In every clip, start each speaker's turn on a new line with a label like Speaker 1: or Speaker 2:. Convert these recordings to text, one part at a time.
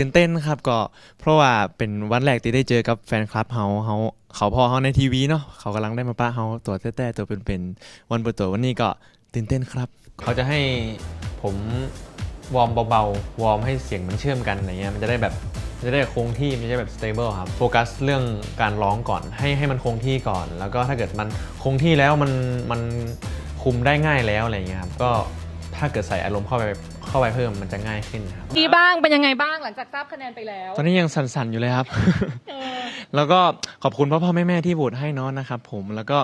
Speaker 1: ตื่นเต้นครับก็เพราะว่าเป็นวันแรกที่ได้เจอกับแฟนคลับเฮาเฮาเขาพอเฮาในทีวีเนาะเขากำลังได้มาป้าเฮาตัวแต้ๆตัวเป็นๆวันเปิดตัววันนี้ก็ตื่นเต้นครับ
Speaker 2: เขาจะให้ผมวอร์มเบาๆวอร์มให้เสียงมันเชื่อมกันอะไรเงี้ยมันจะได้แบบจะได้คงที่มันจะแบบ stable ครับโฟกัสเรื่องการร้องก่อนให้ให้มันคงที่ก่อน แล้วก็ถ้าเกิดมันคงที่แล้วมันมันคุมได้ง่ายแล้วอะไรเงี้ยครับก็ ถ้าเกิดใส่อารมณ์เข้าไปเข้าไปเพิ่มมันจะง่ายขึ้นครับ
Speaker 3: ดีบ้างเป็นยังไงบ้างหลังจากทราบคะแนนไปแล้ว
Speaker 1: ตอนนี้ยังสั่นๆอยู่เลยครับ
Speaker 3: เออ
Speaker 1: แล้วก็ขอบคุณพ่อพ่อแม่แม่ที่โหวตให้เน้องนะครับผมแล้วก็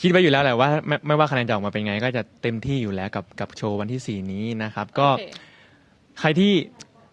Speaker 1: คิดไว้อยู่แล้วแหละว่าไม่ไม่ว่าคะแนนจะออกมาเป็นไง ก็จะเต็มที่อยู่แล้วกับกับโชว์วันที่สี่นี้นะครับ ก็
Speaker 3: โอเค
Speaker 1: ใครที่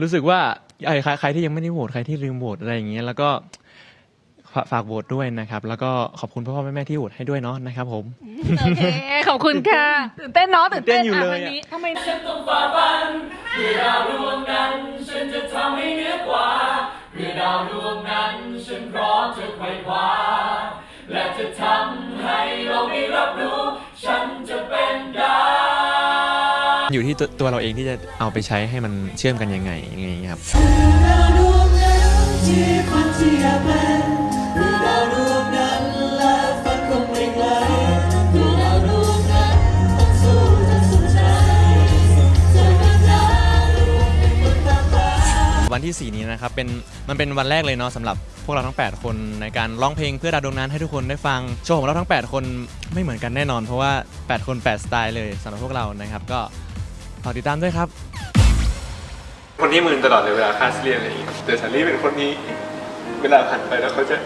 Speaker 1: รู้สึกว่าไอ้ยใครใครที่ยังไม่ได้โหวตใครที่ลืมโหวตอะไรอย่างเงี้ยแล้วก็ ฝากฝากโหวตด้วยนะครับ แล้วก็ขอบคุณพ่อพ่อแม่แม่ที่โหวตให้ด้วยเนาะนะครับผม
Speaker 3: โอเค ขอบคุณค่ะ ตื่นเต้นเนาะตื่นเต้น
Speaker 1: ตื่นเต้นอยู่เลยะ
Speaker 3: วันนี้ทำไม
Speaker 1: อยู่ที่ตัวตัวเราเองที่จะเอาไปใช้ให้มันเชื่อมกันยังไงอย่างเงี้ยครับ
Speaker 4: ดา วันที่
Speaker 1: 4 นี้นะครับเป็นมันเป็นวันแรกเลยเนาะสำหรับพวกเราทั้ง 8 คนในการร้องเพลงเพื่อดาวดวงนั้นให้ทุกคนได้ฟังโชว์ของเราทั้ง 8 คนไม่เหมือนกันแน่นอน เพราะว่า 8 คน 8 สไตล์เลยสำหรับพวกเรานะครับก็ฝากติดตามด้วยครับ
Speaker 5: คนที่มึนตลอดเลยเวลาคลาสเรียนอะไรอย่างเงี้ยแต่สาลี่เป็นคนนี้เวลาผ่านไปแล้วเขาจะ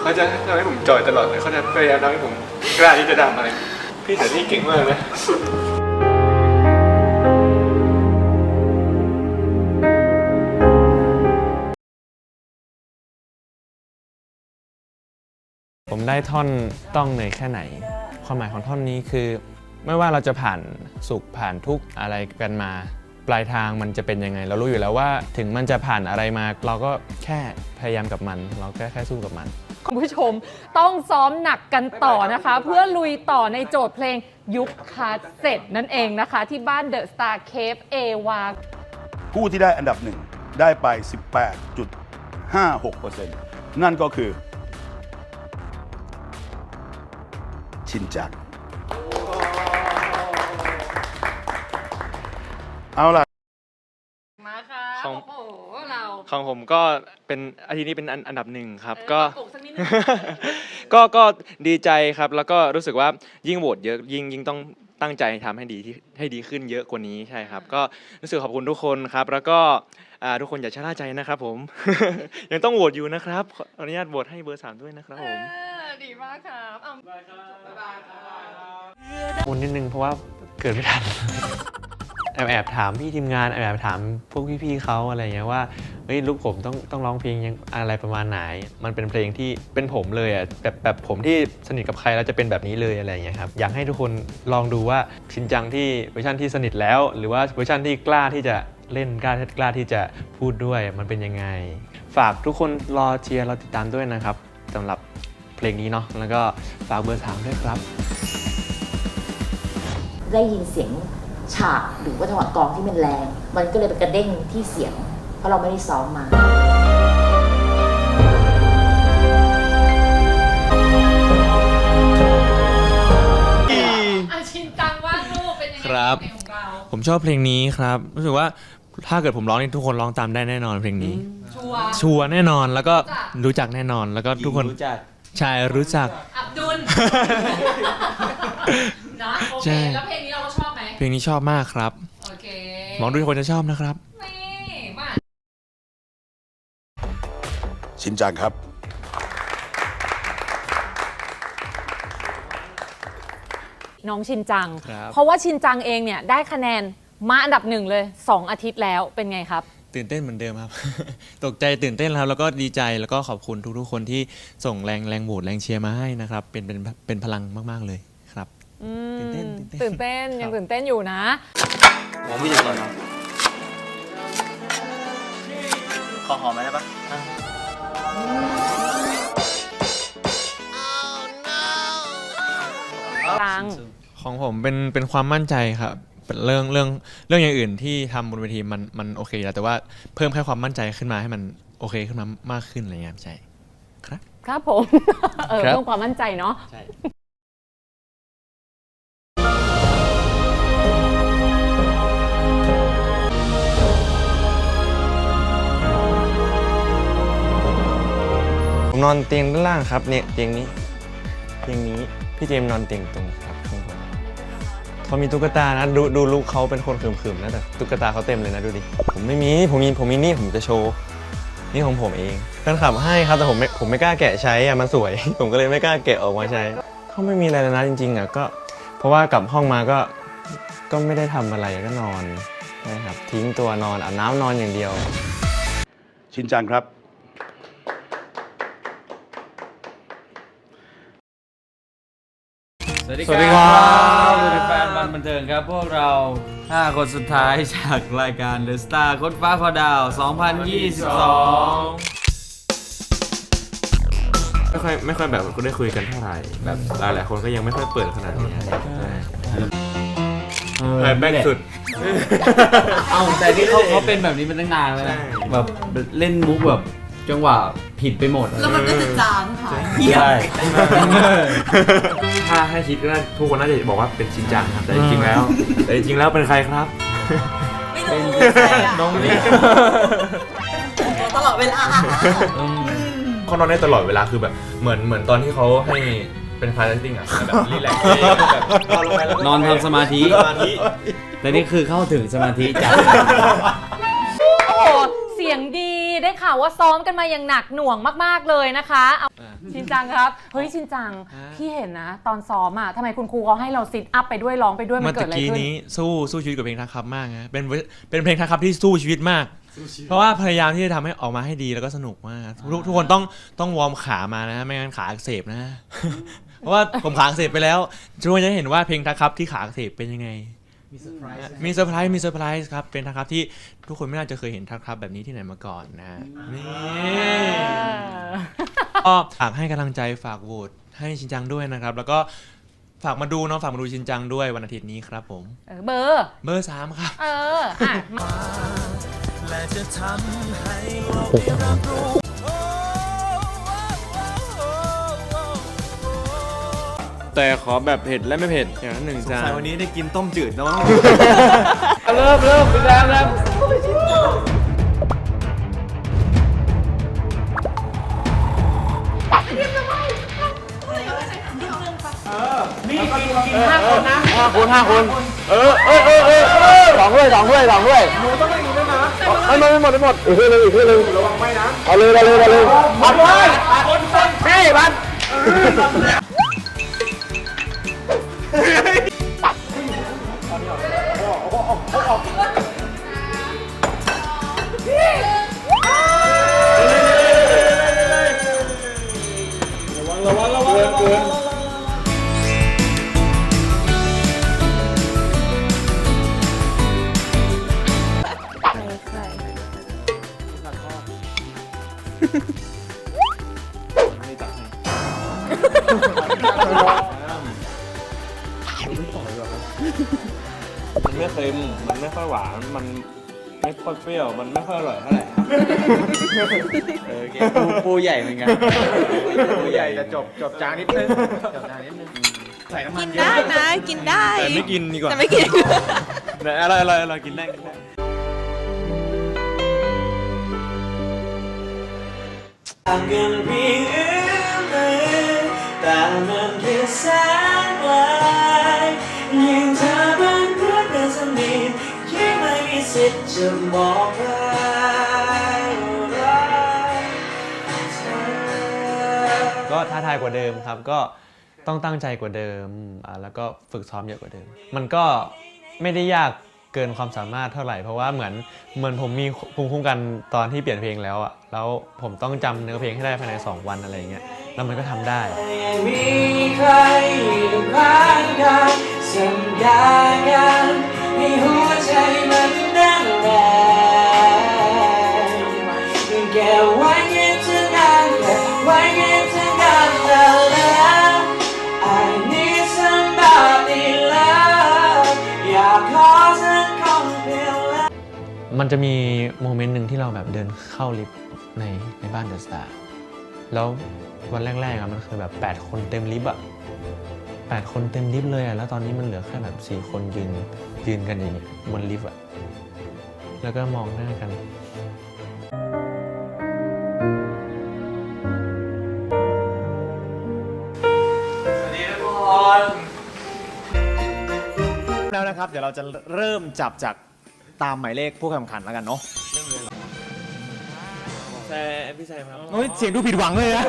Speaker 5: เขาจะทำให้ผมจอยตลอดเลยเขาจะพยายามทำให้ผมกล้าที่จะทำอะไร พี่สาลี่เก่งมากนะ
Speaker 2: ผมได้ท่อนต้องเหนื่อยแค่ไหน ความหมายของท่อนนี้คือ ไม่ว่าเราจะผ่านสุขผ่านทุกข์อะไรกันมา ปลายทางมันจะเป็นยังไง เรารู้อยู่แล้วว่าถึงมันจะผ่านอะไรมา เราก็แค่พยายามกับมัน เราแค่แค่สู้กับมัน
Speaker 3: คุณผู้ชมต้องซ้อมหนักกันต่อนะคะ เพื่อลุยต่อในโจทย์เพลงยุคคาสเซ็ตนั่นเองนะคะ ที่บ้านเดอะสตาร์เคฟเอวา
Speaker 6: ผู้ที่ได้อันดับหนึ่งได้ไป 18.56%นั่นก็คือ ชินจังเอาล่ะ
Speaker 3: มาค่ะ
Speaker 1: ของ
Speaker 3: โอ้โหเรา
Speaker 1: ของผมก็เป็นอาทิตย์นี้เป็นอันอันดับหนึ่งครับ
Speaker 3: เออ
Speaker 1: ก็
Speaker 3: ปลุกสักนิดนึง
Speaker 1: ก็ก็ดีใจครับแล้วก็รู้สึกว่ายิ่งโหวตเยอะยิ่งยิ่งต้อง ตั้งใจทำให้ดีที่ให้ดีขึ้นเยอะกว่านี้ใช่ครับ ก็รู้สึกขอบคุณทุกคนครับ แล้วก็อ่าทุกคนอย่าชะล่าใจนะครับ ผม ยังต้องโหวตอยู่นะครับขออนุญาตโหวตให้เบอร์สามด้วยนะครับผม
Speaker 3: เออดีมากครับเอา
Speaker 2: วนนิดนึงเพราะว่าเกิดไม่ทันแอบแอบถามพี่ทีมงานแอบแอบถามพวกพี่ๆเขาอะไรเงี้ยว่าเฮ้ยลูกผมต้องต้องร้องเพลงยังอะไรประมาณไหน มันเป็นเพลงที่เป็นผมเลยอะแบบแบบผมที่สนิทกับใครแล้วจะเป็นแบบนี้เลยอะไรเงี้ยครับอยากให้ทุกคนลองดูว่าชินจังที่เวอร์ชันที่สนิทแล้ว หรือว่าเวอร์ชันที่กล้าที่จะเล่นกล้ากล้าที่จะพูดด้วยมันเป็นยังไง ฝากทุกคนรอเชียร์รอติดตามด้วยนะครับสำหรับเพลงนี้เนาะแล้วก็ฝากเบอร์สามด้วยครับ
Speaker 7: ได้ยินเสียง ฉากหรือว่าจังหวะกลองที่มันแรง มันก็เลยไปกระเด้งที่เสียง เพราะเราไม่ได้ซ้อมมา
Speaker 3: อาชินจังว่างลูกเป็นยังไง
Speaker 1: ครับ
Speaker 3: เพลงของเรา
Speaker 1: ผมชอบเพลงนี้ครับ รู้สึกว่าถ้าเกิดผมร้องนี่ทุกคนร้องตามได้แน่นอนเพลงนี้
Speaker 3: ชัวร์
Speaker 1: ชัวร์แน่นอนแล้วก็
Speaker 3: รู้จัก
Speaker 1: รู้จักแน่นอนแล้วก็ทุกคน
Speaker 2: รู้จัก
Speaker 1: ใช่รู้จัก
Speaker 3: อับดุล นะโอเค
Speaker 1: ใช่
Speaker 3: แล้วเพลงนี้เราก็ชอบไหม
Speaker 1: เพลงนี้ชอบมากครับ
Speaker 3: โอเค
Speaker 1: หวังทุกคนจะชอบนะครับ
Speaker 3: นี่มา
Speaker 6: ชินจังครับ
Speaker 3: น้องชินจัง
Speaker 1: ครับ
Speaker 3: เพราะว่าชินจังเองเนี่ยได้คะแนนมาอันดับหนึ่งเลย 2 อาทิตย์แล้วเป็นไงครับ
Speaker 1: ตื่นเต้นเหมือนเดิมครับ ตกใจตื่นเต้นครับ แล้วก็ดีใจแล้วก็ขอบคุณทุกๆคนที่ส่งแรงแรงโหวตแรงเชียร์มาให้นะครับ เป็นเป็นเป็นพลังมากๆเลยครับ
Speaker 3: อืม
Speaker 1: ตื่นเต้นตื่
Speaker 3: ตื่
Speaker 1: น
Speaker 3: น
Speaker 1: เต้
Speaker 3: เต้
Speaker 1: น
Speaker 3: น
Speaker 1: ครั
Speaker 3: ยั
Speaker 1: บ
Speaker 3: งตื่นเต้นอยู่นะ
Speaker 8: ผมพี่จะก่อนเนาะขอหอมไหมได้ปะ
Speaker 3: ตัง
Speaker 1: ของผมเป็นเป็นความมั่นใจครับ
Speaker 8: เป็นเรื่องเรื่องเรื่องอย่างอื่นที่ทำบนเวทีมันมันโอเคแล้วแต่ว่าเพิ่มแค่ความมั่นใจขึ้นมาให้มันโอเคขึ้นมามากขึ้นอะไรเงี้ยใช่
Speaker 3: ครับผม เออ
Speaker 8: ครับ
Speaker 3: เพิ่มความมั่นใจเนาะ
Speaker 8: ใช่
Speaker 1: นอนเตียงด้านล่างครับเนี่ยเตียงนี้เตียงนี้พี่เจมนอนเตียงตรงครับข้างบนเขามีตุ๊กตานะดูดูลูกเขาเป็นคนขรึมๆนะแต่ตุ๊กตาเขาเต็มเลยนะดูดิผมไม่มีผมมีผมมีนี่ผมจะโชว์นี่ของผมเองแฟนคลับให้ครับแต่ผมไม่ผมไม่กล้าแกะใช้อะมันสวย ผมก็เลยไม่กล้าแกะออกมาใช้เขาไม่มีอะไรเลยนะจริงๆอะก็ เพราะว่ากลับห้องมาก็ก็ไม่ได้ทำอะไรก็นอนนะครับทิ้งตัวนอนอาบน้ำนอนอย่างเดียว
Speaker 6: ชินจังครับ
Speaker 9: สวัสดีครับสวัสดีแฟนบันบันเทิงครับพวกเรา 5 คนสุดท้ายจากรายการ The Star ค้นฟ้าคอดาว 2022
Speaker 1: ไม่ค่อยไม่ค่อยแบบได้คุยกันเท่าไหร่แบบหลายๆคนก็ยังไม่ค่อยเปิดขนาดนี้ใช่แม่งสุด
Speaker 9: เอ้าแต่ที่เขาเขาเป็นแบบนี้มาตั้งนานแล้วนะแบบเล่นมุกแบบ จังหวะผิดไปหมด
Speaker 10: แล้วมันก็จะจางค่ะ
Speaker 1: ใช่ถ้าให้คิดก็น่าทุกคนน่าจะบอกว่าเป็นชินจังครับแต่จริงๆแล้ว แต่จริงๆแล้วเป็นใครครับ
Speaker 10: ไม่รู้เป็นใครอะ
Speaker 1: น้องนี่
Speaker 10: ตลอดเวลา
Speaker 1: เขานอนได้ตลอดเวลาคือแบบเหมือนเหมือนตอนที่เขาให้เป็นคลาสติ้งอะแบบรีแลกซ์แบบนอนลงไปแล้วก็
Speaker 9: นอนทำสมาธิ
Speaker 1: สมาธิ
Speaker 9: แต่นี่คือเข้าถึงสมาธิจัด
Speaker 3: โอ้โหเสียงดี ได้ข่าวว่าซ้อมกันมาอย่างหนักหน่วงมาก ๆ เลยนะคะเอาชินจังครับ เฮ้ยชินจังพี่เห็นนะ ตอนซ้อมอะทำไมคุณครูเขาให้เราซิทอัพไปด้วยร้องไปด้วยมั
Speaker 8: เมื่
Speaker 3: น
Speaker 8: อ
Speaker 3: เกิ
Speaker 8: ตะ
Speaker 3: ดอะไร
Speaker 8: กี้
Speaker 3: ขึ้น
Speaker 8: นี้สู้สู้ชีวิตกับเพลงทักครับมากนะเป็นเวเป็นเพลงทักครับที่สู้ชีวิตมาก เพราะว่าพยายามที่จะทำให้ออกมาให้ดีแล้วก็สนุกมากทุกทุกคนต้องต้องวอร์มขามานะ ไม่งั้นขาอักเสบนะ เพราะว่าผมขาอักเสบไปแล้วทุกคนจะได้เห็นว่าเพลงทักครับที่ขาอักเสบเป็นยังไง มีเซอร์ไพรส์มีเซอร์ไพรส์มีเซอร์ไพรส์ครับ เป็นทักครับที่ทุกคนไม่น่าจะเคยเห็นทักครับแบบนี้ที่ไหนมาก่อนนะนี่ก็ฝากให้กำลังใจฝากโหวตให้ชินจังด้วยนะครับ แล้วก็ฝากมาดูเนาะฝากมาดูชินจังด้วยวันอาทิตย์นี้ครับผม
Speaker 3: เออเบอร์
Speaker 8: เบอร์สามครับ
Speaker 3: เอออะมา
Speaker 8: แต่ขอแบบเผ็ดและไม่เผ็ดอย่างนั้นหนึ่งจาน
Speaker 1: วันนี้ได้กินต้มจืดน้อง
Speaker 9: เริ่มเริ่มพี่แซมเริ่ม
Speaker 1: ห้าคนห้าคนเออเออเออเออสองด้วยสองด้วยสองด้วยหนูต้องไม่กินด้วยนะไม่หมดไม่หมดไม่หมดอีกทีหนึงอีกทีหนึงระวังไม่นะเอาเลยเอาเลยเอาเลยพัดเลยพี่พัด
Speaker 8: มัน ปู
Speaker 9: ปูใหญ่เหมือนกัน
Speaker 8: ปูใหญ่จะจบจบจางนิดนึงจบจางนิดนึง
Speaker 9: ใส่น้ำมัน
Speaker 10: กินได้นะ กินได้
Speaker 8: แต่ไม่กินดีกว่า
Speaker 10: แต่ไม่กิน
Speaker 8: ไหนอะไรอะไรอะไรกินได้กินได้
Speaker 4: ต่างกันเพียงเอื้อมมือแต่มันแค่แสนไกลยิ่งเธอเป็นเพื่อนเป็นสนิทยิ่งไม่มีสิทธิ์จะบอกใครว่า ก็
Speaker 1: ท้าทายกว่าเดิมครับ ก็ต้องตั้งใจกว่าเดิมอ่าแล้วก็ฝึกซ้อมเยอะกว่าเดิม มันก็ไม่ได้ยากเกินความสามารถเท่าไหร่เพราะว่าเหมือนเหมือนผมมีภูมิคุ้มกันตอนที่เปลี่ยนเพลงแล้วอะแล้วผมต้องจำเนื้อเพลงให้ได้ภายใน 2 วันอะไรอย่างเงี้ยแล้วมันก็ทำได้
Speaker 4: มีใครอยู่ข้างกายสัญญากันให้หัวใจมันแน่นแรงเก็บไว้
Speaker 1: มันจะมีโมเมนต์หนึ่งที่เราแบบเดินเข้าลิฟต์ในในบ้านเดอะสตาร์แล้ววันแรกๆอะมันคือแบบ 8 คนเต็มลิฟต์อะ8คนเต็มลิฟต์เลยอะแล้วตอนนี้มันเหลือแค่แบบ4คนยืนยืนกันอย่างเงี้ยบนลิฟต์อะแล้วก็มองหน้ากัน
Speaker 11: แล้วนะครับ เดี๋ยวเราจะเริ่มจับจาก ตามหมายเลขผู้แข่งขันแล้วกันเนาะ
Speaker 8: ใช่พี่ชายครับ
Speaker 11: โอ้ยเสียงดูผิดหวังเลยนะ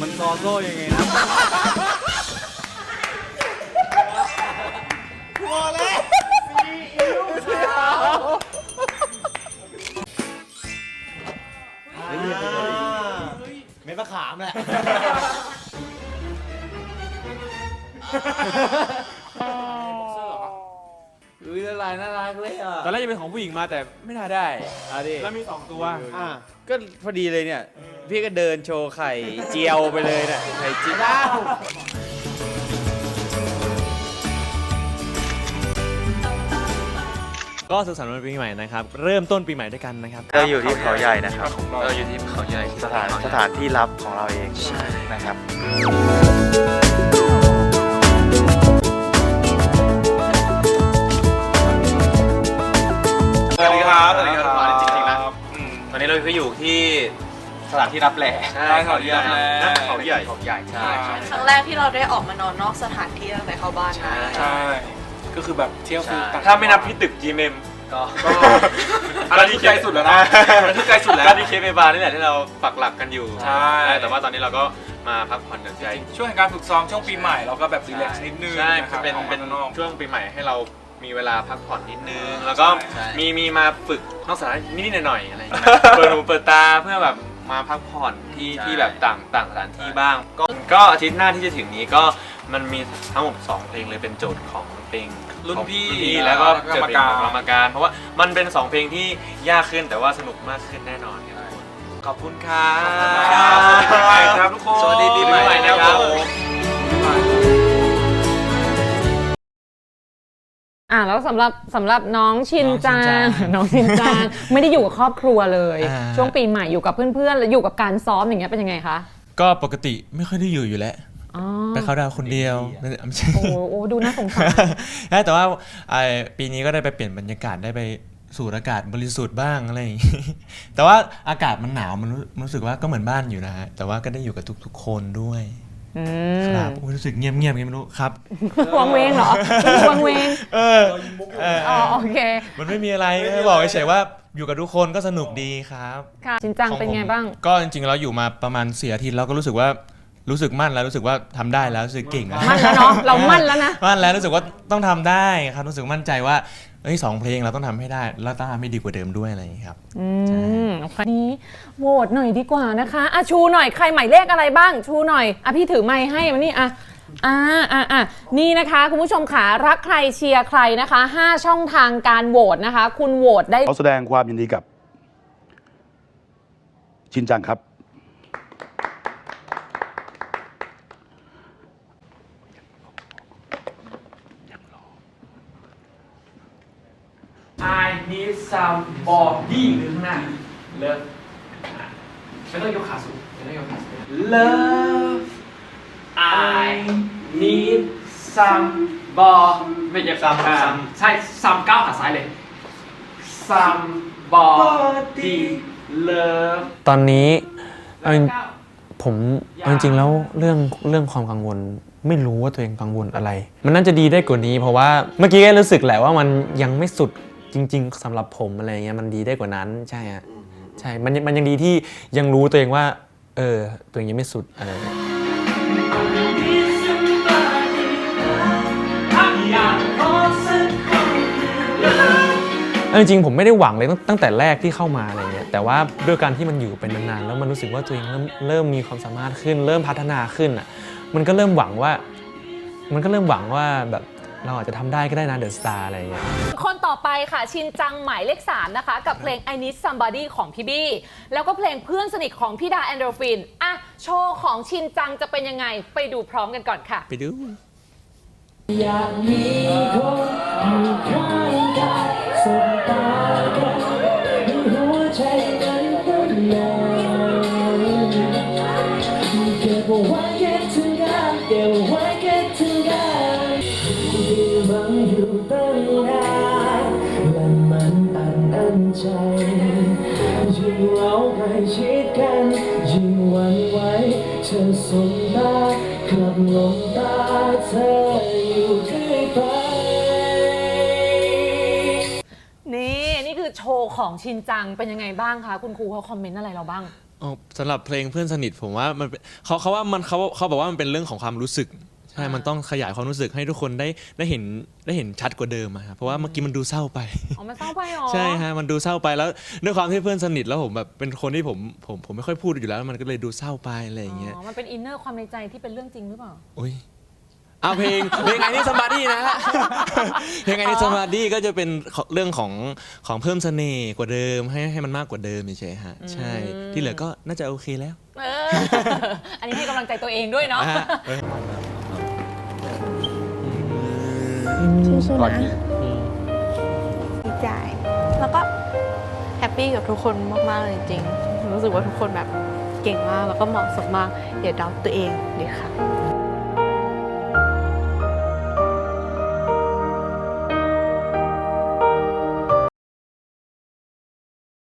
Speaker 11: มันซอโซ่ยังไงนะพอแล้วซีอิ๊วขาวเม็ดมะขามแหละ
Speaker 9: อุ้ยละลายน่ารักเลยอะ
Speaker 8: ตอนแรกจะเป็นของผู้หญิงมาแต่ไม่น่าได้
Speaker 9: อะดิ
Speaker 8: แล้วมีสองตัว
Speaker 11: อ่า
Speaker 9: ก็พอดีเลยเนี่ย พี่ก็เดินโชว์ไข่เจียวไปเลยเนี่ยไข่เจียว
Speaker 8: ก็สุขสันต์วันปีใหม่นะครับ เริ่มต้นปีใหม่ด้วยกันนะครับ
Speaker 12: เราอยู่ที่เขาใหญ่นะครับ เราอยู่ที่เขาใหญ่สถานสถานที่ลับของเราเองนะครับ
Speaker 13: สวัสดีครับสวัสดีครับจริงๆนะอืมตอนนี้เราก็อยู่ที่สถานที่รับแลใช่เขาใหญ่นะเขาใหญ่ เขาใหญ่ใช่
Speaker 10: ครั้งแรกที่เราได้ออกมานอนนอกสถานที่ตั้งแต่เข้าบ้านนะ
Speaker 13: ใช่ ก็คือแบบเที่ยวคือถ้าไม่นับที่ตึก GMM ก็
Speaker 12: อันนั้นที่ไกลสุดแล้วนะ
Speaker 13: อันนั้นที่ไกลสุดแล้วก็ที่เคเบบาร์นี่แหละที่เราปักหลักกันอยู่
Speaker 12: ใช่
Speaker 13: แต่ว่าตอนนี้เราก็มาพักผ่อนหย่อนใจ
Speaker 12: ช่วงการฝึกซ้อมช่วงปีใหม่เราก็แบบรีแลกซ์นิดนึง
Speaker 13: ใช่
Speaker 12: นะครับ
Speaker 13: เป็น
Speaker 12: ออกมา
Speaker 13: เป็น
Speaker 12: ข้างนอก
Speaker 13: ช่วงปีใหม่ให้เรา มีเวลาพักผ่อนนิดนึง แล้วก็
Speaker 12: ใช่
Speaker 13: มีมีมาฝึกนอกสถานที่นิดๆหน่อยๆอะไรอย่างเงี้ยเปิดหูเปิดตาเพื่อแบบมาพักผ่อนที่ที่แบบต่างต่างสถานที่บ้าง ก็ก็อาทิตย์หน้าที่จะถึงนี้ก็มันมีทั้งหมดสองเพลงเลยเป็นโจทย์ของเพลง
Speaker 12: รุ่นพี่
Speaker 13: ของรุ่นแล้วก็
Speaker 12: แล้วก็
Speaker 13: เจอเพลงของ
Speaker 12: ก
Speaker 13: ก
Speaker 12: ร
Speaker 13: ร
Speaker 12: ร
Speaker 13: ร
Speaker 12: ม
Speaker 13: ม
Speaker 12: การ
Speaker 13: การ เพราะว่ามันเป็นสองเพลงที่ยากขึ้นแต่ว่าสนุกมากขึ้นแน่นอนครับทุกคนขอบคุณครับ
Speaker 12: ขอบคุณมากครับทุกคน
Speaker 13: สวัสดีปีใหม่นะครับ
Speaker 3: อะแล้วสำหรับสำหรับน้องชินจางน้องชินจางไม่ได้อยู่กับครอบครัวเลย
Speaker 1: อ่า
Speaker 3: ช่วงปีใหม่อยู่กับเพื่อนๆแล้วอยู่กับการซ้อมอย่างเงี้ยเป็นยังไงคะ
Speaker 1: ก็ปกติไม่ค่อยได้อยู่อยู่แล้ว
Speaker 3: อ๋อ
Speaker 1: ไปเขาดาวน์คนเดียวไม่ไม่ใช่
Speaker 3: โอ้โหโอ้ดูน่าสงสาร
Speaker 1: ใช่แต่ว่าไอ้ปีนี้ก็ได้ไปเปลี่ยนบรรยากาศได้ไปสูดอากาศบริสุทธิ์บ้างอะไรอย่างงี้ แต่ว่าอากาศมันหนาวมันรู้รู้สึกว่าก็เหมือนบ้านอยู่นะฮะแต่ว่าก็ได้อยู่กับทุกๆคนด้วย
Speaker 3: อื
Speaker 1: ค
Speaker 3: ม
Speaker 1: รับอุ๊ยรู้สึกเงียบๆไงไม่รู้ครับ
Speaker 3: วังเวงเหรอรู้สึกวังเวง
Speaker 1: เออเออ
Speaker 3: อ๋อโอเค
Speaker 1: มันไม่มีอะไรแค่บอกเฉยๆว่าอยู่กับทุกคนก็สนุกดีครับ
Speaker 3: ค่ะชินจังเป็นไงบ้าง
Speaker 1: ก็จริงๆแล้วอยู่มาประมาณเสียอาทิตย์แล้วก็รู้สึกว่ารู้สึกมั่นแล้วรู้สึกว่าทำได้แล้วรู้สึกเก่งแล้ว
Speaker 3: มั่นแล้วเนาะเรามั่นแล้วนะ
Speaker 1: มั่นแล้วรู้สึกว่าต้องทำได้ครับรู้สึกมั่นใจว่า เอ้ยสองเพลงเราต้องทำให้ได้ แล้วต้องทำให้ดีกว่าเดิมด้วยอะไรอย่างนี้ครับ
Speaker 3: อืมวันนี้โหวตหน่อยดีกว่านะคะอะชูหน่อยใครหมายเลขอะไรบ้าง ชูหน่อยอะพี่ถือไม้ให้มานี่อะอ่าอ่าอ่านี่นะคะ คุณผู้ชมขารักใครเชียร์ใครนะคะ 5 ช่องทางการโหวตนะคะ คุณโหวตได้
Speaker 6: ขอแสดงความยินดีกับ ชินจังครับ
Speaker 8: I need some body อยู่ข้างหน้า Love ไม่ต้องยกขาสูงไม่ต้องยกขาสูง Love I need some body ไม่ใช่ some ใช่ some ก้าวขาซ้ายเลย some body love
Speaker 1: ตอนนี้เอาจริง
Speaker 8: ก้าว
Speaker 1: ผมเอาจริงๆแล้วเรื่องเรื่องความกังวล ไม่รู้ว่าตัวเองกังวลอะไร มันน่าจะดีได้กว่านี้ เพราะว่าเมื่อกี้ก็รู้สึกแหละว่ามันยังไม่สุด จริง ๆสำหรับผมอะไรเงี้ยมันดีได้กว่านั้นใช่ฮะใช่มันมันยังดีที่ยังรู้ตัวเองว่า เออ ตัวเองยังไม่สุดอะไรเงี้ยเอาจริงๆผมไม่ได้หวังเลยตั้งตั้งแต่แรกที่เข้ามาอะไรเงี้ยแต่ว่าด้วยการที่มันอยู่เป็นนานๆแล้วมันรู้สึกว่าตัวเองเริ่มเริ่มมีความสามารถขึ้น เริ่มพัฒนาขึ้นอะมันก็เริ่มหวังว่า มันก็เริ่มหวังว่าแบบ เราอาจจะทำได้ก็ได้นะเดอะสตาร์อะไรเงี้ย
Speaker 3: คนต่อไปค่ะชินจังหมายเลข3นะคะ กับเพลง I Need Somebody ของพี่บี้ แล้วก็เพลงเพื่อนสนิทของพี่ดาแอนโดรฟินอะโชว์ของชินจังจะเป็นยังไงไปดูพร้อมกันก่อนค่ะ
Speaker 1: ไปดู
Speaker 14: อยากมีคนอยู่ข้างกาย
Speaker 3: คือโชว์ของชินจังเป็นยังไงบ้างคะ คุณครูเขาคอมเมนต์อะไรเราบ้าง
Speaker 1: อ๋อสำหรับเพลงเพื่อนสนิทผมว่ามันเป็นเขาเขาว่ามันเขาเขาบอกว่ามันเป็นเรื่องของความรู้สึกใช่
Speaker 3: อ่ามั
Speaker 1: มันต้องขยายความรู้สึกให้ทุกคนได้ได้เห็นได้เห็นชัดกว่าเดิมอะครับเพราะว่าเมื่อกี้มันดูเศร้าไป
Speaker 3: อ๋อมันเศร้าไปเหรอ
Speaker 1: ใช่ฮะมันดูเศร้าไปแล้วด้วยความที่เพื่อนสนิทแล้วผมแบบเป็นคนที่ผมผมผมไม่ค่อยพูดอยู่แล้วมันก็เลยดูเศร้าไปอะไรอย่างเงี้ย
Speaker 3: อ๋อ มันเป็นอินเนอร์ความในใจที่เป็นเรื่องจริงหรือเปล่า
Speaker 1: อุ้ย เอาเพลงเพลงไอ้นี่สมาธินะฮะเพลงไอ้นี่สมาธิก็จะเป็นเรื่องของของเพิ่มเสน่ห์กว่าเดิมให้ให้มันมากกว่าเดิมเฉยๆฮะใช่
Speaker 3: อืม
Speaker 1: ที่เหลือก็น่าจะโอเคแล้ว
Speaker 3: เอออันนี้ให้กำลังใจตัวเองด้วยเนาะ
Speaker 1: อะเออ
Speaker 10: สู้ๆนะดีใจ แล้วก็แฮปปี้กับทุกคนมาก ๆ เลยจริงๆรู้สึกว่าทุกคนแบบเก่งมาก แล้วก็เหมาะสมมากอย่าเดาตัวเองเลยค่ะ